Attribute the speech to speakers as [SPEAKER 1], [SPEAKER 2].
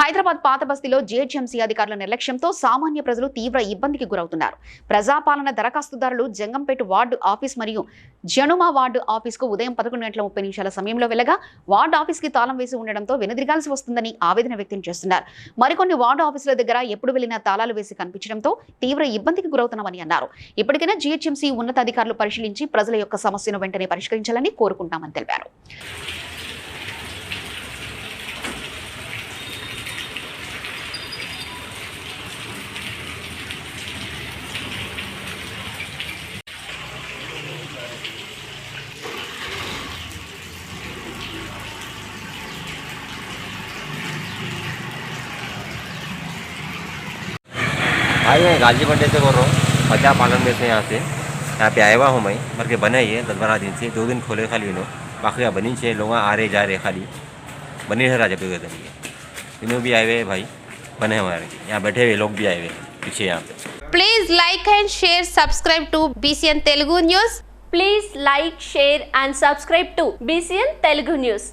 [SPEAKER 1] హైదరాబాద్ పాత బస్తీలో జీహెచ్ఎంసీ అధికారుల నిర్లక్ష్యంతో సామాన్య ప్రజలు తీవ్ర ఇబ్బందికి గురవుతున్నారు. ప్రజాపాలన దరఖాస్తుదారులు జంగంపేట వార్డు ఆఫీస్ మరియు జనుమా వార్డు ఆఫీస్కు ఉదయం పదకొండు గంటల ముప్పై నిమిషాల సమయంలో వెళ్ళగా వార్డు ఆఫీస్కి తాళం వేసి ఉండడంతో వెనుదిరగాల్సి వస్తుందని ఆవేదన వ్యక్తం చేస్తున్నారు. మరికొన్ని వార్డు ఆఫీసుల దగ్గర ఎప్పుడు వెళ్ళినా తాళాలు వేసి కనిపించడంతో తీవ్ర ఇబ్బందికి గురవుతున్నామని అన్నారు. ఇప్పటికైనా జీహెచ్ఎంసీ ఉన్నతాధికారులు పరిశీలించి ప్రజల యొక్క సమస్యను వెంటనే పరిష్కరించాలని కోరుకుంటామని తెలిపారు.
[SPEAKER 2] भाई मैं गाजी बंडे से बोल रहा हूँ। बच्चा पालन में से यहाँ से। यहाँ पे आया हुआ हूँ मैं। मर के बने ही है, दस बारह दिन से। दो दिन खोले खाली नो बाकी यहाँ बनी छे लोग आ रहे, जा रहे खाली। बनी है राजा पे तरीके इन्हों भी आए हुए भाई। बने हमारे। यहाँ बैठे हुए लोग भी आए हुए पीछे यहाँ पे।
[SPEAKER 3] Please like and share subscribe to B C N to news please like
[SPEAKER 4] share and subscribe to B C N Telugu News.